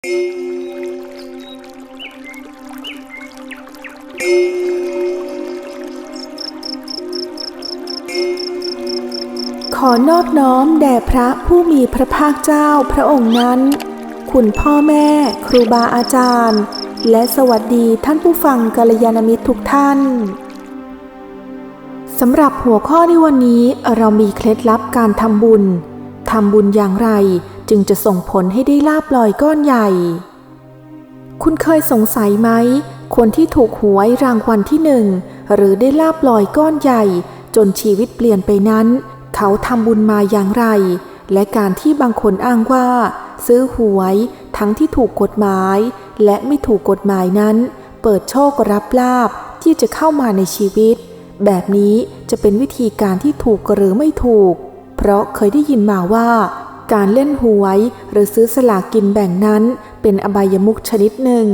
ขอนอบน้อมแด่พระผู้มีพระภาคเจ้าพระองค์นั้น คุณพ่อแม่ครูบาอาจารย์ และสวัสดีท่านผู้ฟังกัลยาณมิตรทุกท่าน สำหรับหัวข้อในวันนี้เรามีเคล็ดลับการทำบุญ ทำบุญอย่างไร จึงจะส่งผลให้ได้ลาบลอยก้อนใหญ่ คุณเคยสงสัยไหม คนที่ถูกหวยรางวัลที่หนึ่งหรือได้ลาบลอยก้อนใหญ่ จนชีวิตเปลี่ยนไปนั้น เขาทำบุญมาอย่างไร และการที่บางคนอ้างว่า ซื้อหวยทั้งที่ถูกกฎหมาย และไม่ถูกกฎหมายนั้น เปิดโชครับลาบที่จะเข้ามาในชีวิต แบบนี้จะเป็นวิธีการที่ถูกหรือไม่ถูก เพราะเคยได้ยินมาว่า การเล่นหวย หรือซื้อสลากกินแบ่งนั้น เป็นอบายมุขชนิดหนึ่ง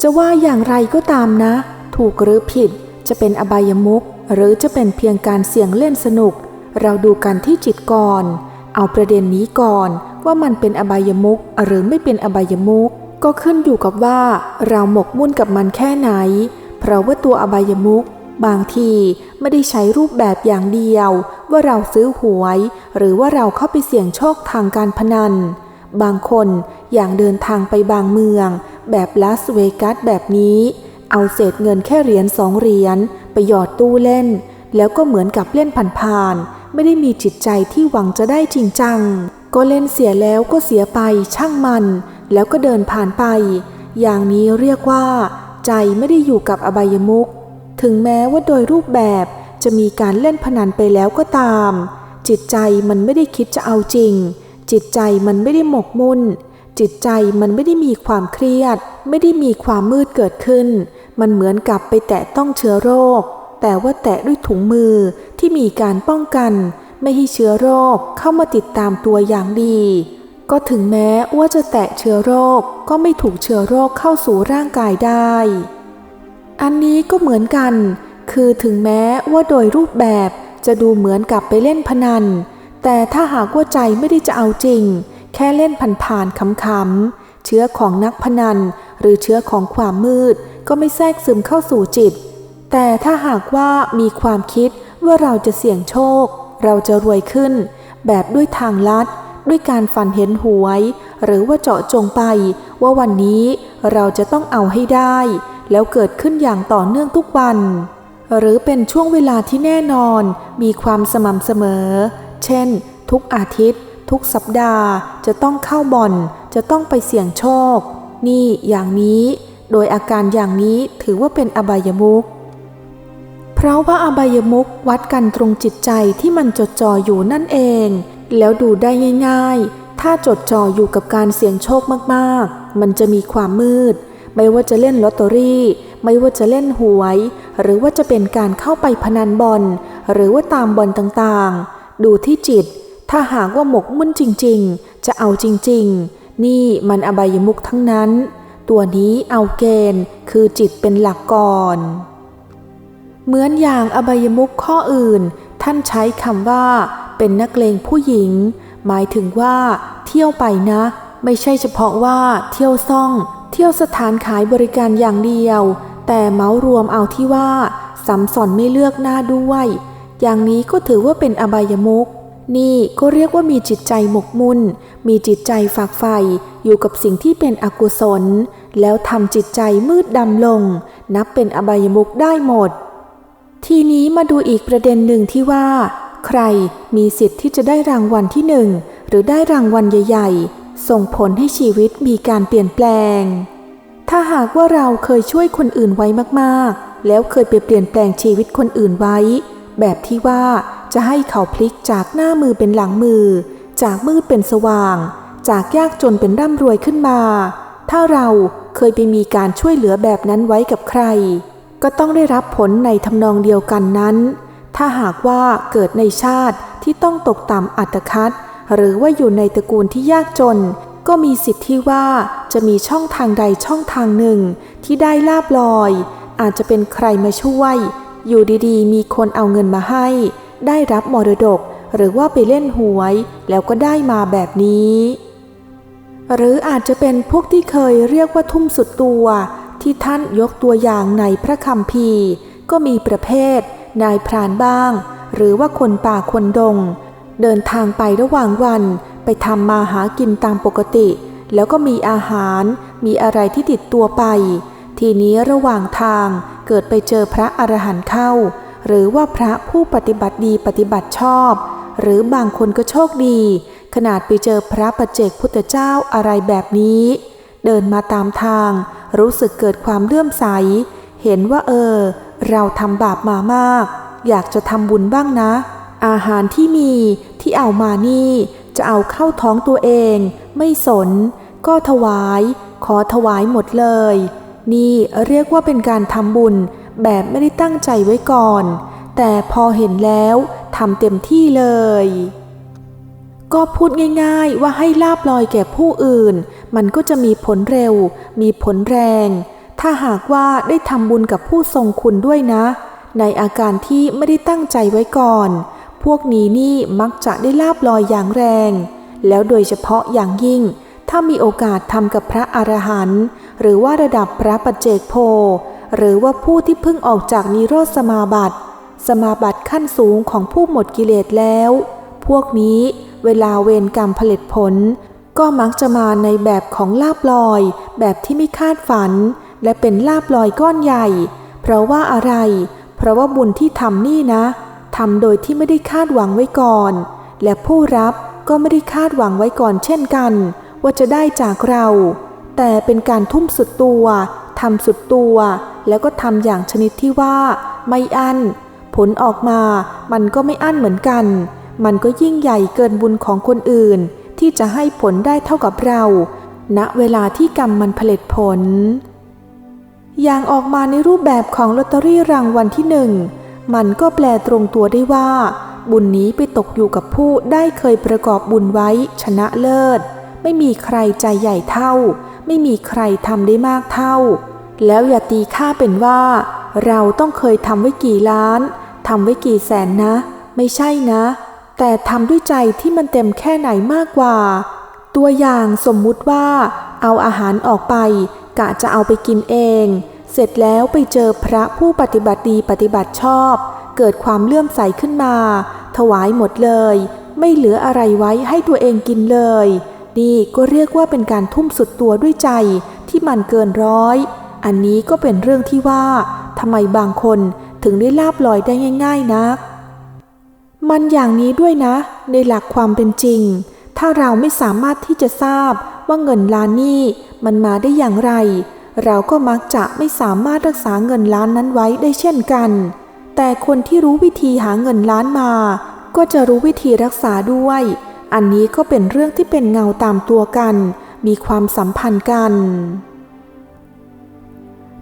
จะว่าอย่างไรก็ตามนะ ถูกหรือผิดจะเป็นอบายมุขหรือจะเป็นเพียงการเสี่ยงเล่นสนุก เราดูกันที่จิตก่อน เอาประเด็นนี้ก่อนว่ามันเป็นอบายมุขหรือไม่เป็นอบายมุขก็ขึ้นอยู่กับว่า เราหมกมุ่นกับมันแค่ไหน เพราะว่าตัวอบายมุข บางทีไม่ได้ใช้รูปแบบอย่างเดียว ว่าเราซื้อหวย หรือว่าเราเข้าไปเสี่ยงโชคทางการพนัน บางคนอย่างเดินทางไปบางเมือง แบบลาสเวกัสแบบนี้ เอาเศษเงินแค่เหรียญสองเหรียญไปหยอดตู้เล่น แล้วก็เหมือนกับเล่นผ่านๆไม่ได้มีจิตใจที่หวังจะได้จริงจัง ก็เล่นเสียแล้วก็เสียไปช่างมัน แล้วก็เดินผ่านไป อย่างนี้เรียกว่า ใจไม่ได้อยู่กับอบายมุข ถึงแม้ว่าโดยรูปแบบจะมีการเล่นพนันไปแล้วก็ตาม จิตใจมันไม่ได้คิดจะเอาจริง จิตใจมันไม่ได้หมกมุ่น จิตใจมันไม่ได้มีความเครียด ไม่ได้มีความมืดเกิดขึ้น มันเหมือนกับไปแตะต้องเชื้อโรค แต่ว่าแตะด้วยถุงมือที่มีการป้องกัน ไม่ให้เชื้อโรคเข้ามาติดตามตัวอย่างดี ก็ถึงแม้ว่าจะแตะเชื้อโรคก็ไม่ถูกเชื้อโรคเข้าสู่ร่างกายได้ อันนี้ก็เหมือนกัน คือถึงแม้ว่าโดยรูปแบบจะดูเหมือนกับไปเล่นพนัน แต่ถ้าหากว่าใจไม่ได้จะเอาจริง แค่เล่นผ่านๆขำๆ เชื้อของนักพนัน หรือเชื้อของความมืด ก็ไม่แทรกซึมเข้าสู่จิต แต่ถ้าหากว่ามีความคิดว่าเราจะเสี่ยงโชค เราจะรวยขึ้น แบบด้วยทางลัด ด้วยการฝันเห็นหวย หรือว่าเจาะจงไป ว่าวันนี้เราจะต้องเอาให้ได้ แล้วเกิดขึ้นอย่างต่อเนื่องทุกวัน หรือเป็นช่วงเวลาที่แน่นอนมีความสม่ำเสมอ เช่น ทุกอาทิตย์ ทุกสัปดาห์จะต้องเข้าบ่อน จะต้องไปเสี่ยงโชค นี่อย่างนี้ โดยอาการอย่างนี้ถือว่าเป็นอบายมุขเพราะว่าอบายมุขวัดกันตรงจิตใจที่มันจดจ่ออยู่นั่นเอง แล้วดูได้ง่าย ๆ ถ้าจดจ่ออยู่กับการเสี่ยงโชคมากๆ มันจะมีความมืด ไม่ว่าจะเล่นลอตเตอรี่ ไม่ว่าจะเล่นหวย หรือว่าจะเป็นการเข้าไปพนันบอล หรือว่าตามบอลต่างๆ ดูที่จิต ถ้าหากว่าหมกมุ่นจริงๆ จะเอาจริงๆ นี่มันอบายมุขทั้งนั้น ตัวนี้เอาเกณฑ์คือจิตเป็นหลักก่อน เหมือนอย่างอบายมุขข้ออื่น ท่านใช้คำว่า เป็นนักเลงผู้หญิง หมายถึงว่า เที่ยวไปนะ ไม่ใช่เฉพาะว่าเที่ยวซ่อง เที่ยวสถานขายบริการอย่างเดียว แต่เมารวมเอาที่ว่าสัมสอนไม่เลือกหน้าด้วย อย่างนี้ก็ถือว่าเป็นอบายมุขนี่ก็เรียกว่ามีจิตใจหมกมุ่น มีจิตใจฝากใฝ่อยู่กับสิ่งที่เป็นอกุศล แล้วทำจิตใจมืดดำลง นับเป็นอบายมุขได้หมด ทีนี้มาดูอีกประเด็นหนึ่งที่ว่า ใครมีสิทธิ์ที่จะได้รางวัลที่หนึ่งหรือได้รางวัลใหญ่ ส่งผลให้ชีวิตมีการเปลี่ยนแปลง ถ้าหากว่าเราเคยช่วยคนอื่นไว้มากๆ แล้วเคยไปเปลี่ยนแปลงชีวิตคนอื่นไว้ แบบที่ว่าจะให้เขาพลิกจากหน้ามือเป็นหลังมือ จากมืดเป็นสว่าง จากยากจนเป็นร่ำรวยขึ้นมา ถ้าเราเคยไปมีการช่วยเหลือแบบนั้นไว้กับใคร ก็ต้องได้รับผลในทำนองเดียวกันนั้น ถ้าหากว่าเกิดในชาติที่ต้องตกต่ำอัตคัด หรือว่าอยู่ในตระกูลที่ยากจน ก็มีสิทธิ์ที่ว่าจะมีช่องทางใดช่องทางหนึ่ง ที่ได้ลาบลอย อาจจะเป็นใครมาช่วย อยู่ดีๆ มีคนเอาเงินมาให้ ได้รับมรดกหรือว่าไปเล่นหวย แล้วก็ได้มาแบบนี้ หรืออาจจะเป็นพวกที่เคยเรียกว่าทุ่มสุดตัว ที่ท่านยกตัวอย่างในพระคำพีก็มีประเภท นายพรานบ้าง หรือว่าคนป่าคนดง เดินทางไประหว่างวัน ไปทำมาหากินตามปกติ แล้วก็มีอาหารมีอะไรที่ติดตัวไป ทีนี้ระหว่างทางเกิดไปเจอพระอรหันต์เข้า หรือว่าพระผู้ปฏิบัติดีปฏิบัติชอบ หรือบางคนก็โชคดี ขนาดไปเจอพระปัจเจกพุทธเจ้าอะไรแบบนี้ เดินมาตามทาง รู้สึกเกิดความเลื่อมใส เห็นว่าเออ เราทำบาปมามาก อยากจะทำบุญบ้างนะ อาหารที่มีที่เอามานี่ จะเอาเข้าท้องตัวเอง ไม่สน ก็ถวาย ขอถวายหมดเลย นี่เรียกว่าเป็นการทำบุญแบบไม่ได้ตั้งใจไว้ก่อน แต่พอเห็นแล้วทำเต็มที่เลย ก็พูดง่ายๆว่าให้ลาบลอยแก่ผู้อื่น มันก็จะมีผลเร็ว มีผลแรง ถ้าหากว่าได้ทำบุญกับผู้ทรงคุณด้วยนะ ในอาการที่ไม่ได้ตั้งใจไว้ก่อน พวกนี้นี่มักจะได้ลาบลอยอย่างแรง แล้วโดยเฉพาะอย่างยิ่ง ถ้ามีโอกาสทำกับพระอรหันต์หรือว่าระดับพระปัจเจกโพ หรือว่าผู้ที่เพิ่งออกจากนิโรธสมาบัติ สมาบัติขั้นสูงของผู้หมดกิเลสแล้ว พวกนี้เวลาเวรกรรมผลิตผล ก็มักจะมาในแบบของลาบลอย แบบที่ไม่คาดฝัน และเป็นลาบลอยก้อนใหญ่ เพราะว่าอะไร เพราะว่าบุญที่ทำนี่นะ ทำโดยที่ไม่ได้คาดหวังไว้ก่อน และผู้รับก็ไม่ได้คาดหวังไว้ก่อนเช่นกัน ว่าจะได้จากเรา แต่เป็นการทุ่มสุดตัวทำสุดตัว แล้วก็ทำอย่างชนิดที่ว่า ไม่อั้น ผลออกมามันก็ไม่อั้นเหมือนกัน มันก็ยิ่งใหญ่เกินบุญของคนอื่น ที่จะให้ผลได้เท่ากับเราณเวลาที่กรรมมันผลิตผล อย่างออกมาในรูปแบบของลอตเตอรี่รางวัลที่หนึ่ง มันก็แปลตรงตัวได้ว่า บุญนี้ไปตกอยู่กับผู้ได้เคยประกอบบุญไว้ชนะเลิศ ไม่มีใครใจใหญ่เท่า ไม่มีใครทำได้มากเท่า แล้วอย่าตีค่าเป็นว่า เราต้องเคยทำไว้กี่ล้านทำไว้กี่แสนนะ ไม่ใช่นะ แต่ทำด้วยใจที่มันเต็มแค่ไหนมากกว่า ตัวอย่างสมมุติว่า เอาอาหารออกไปกะจะเอาไปกินเอง เสร็จแล้วไปเจอพระผู้ปฏิบัติดีปฏิบัติชอบ เกิดความเลื่อมใสขึ้นมา ถวายหมดเลย ไม่เหลืออะไรไว้ให้ตัวเองกินเลยนี่ก็เรียกว่าเป็นการทุ่มสุดตัวด้วยใจที่มันเกินร้อย อันนี้ก็เป็นเรื่องที่ว่าทำไมบางคนถึงได้ลาบลอยได้ง่าย ๆนัก มันอย่างนี้ด้วยนะ ในหลักความเป็นจริง ถ้าเราไม่สามารถที่จะทราบว่าเงินล้านนี้มันมาได้อย่างไร เราก็มักจะไม่สามารถรักษาเงินล้านนั้นไว้ได้เช่นกัน แต่คนที่รู้วิธีหาเงินล้านมา ก็จะรู้วิธีรักษาด้วย อันนี้ก็เป็นเรื่องที่เป็นเงาตามตัวกัน มีความสัมพันธ์กัน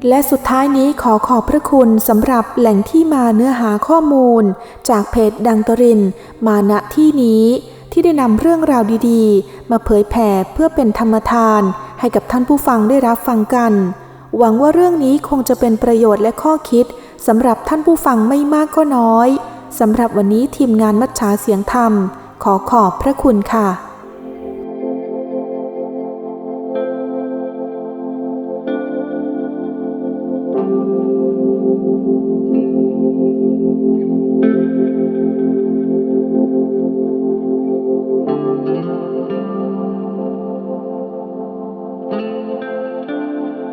และสุดท้ายนี้ขอขอบพระคุณสำหรับแหล่งที่มาเนื้อหาข้อมูล จากเพจดังตริน มาณที่นี้ ที่ได้นำเรื่องราวดีๆ มาเผยแผ่เพื่อเป็นธรรมทาน ให้กับท่านผู้ฟังได้รับฟังกัน หวังว่าเรื่องนี้คงจะเป็นประโยชน์และข้อคิดสำหรับท่านผู้ฟังไม่มากก็น้อยสำหรับวันนี้ทีมงานมัชชาเสียงธรรม ขอขอบพระคุณค่ะ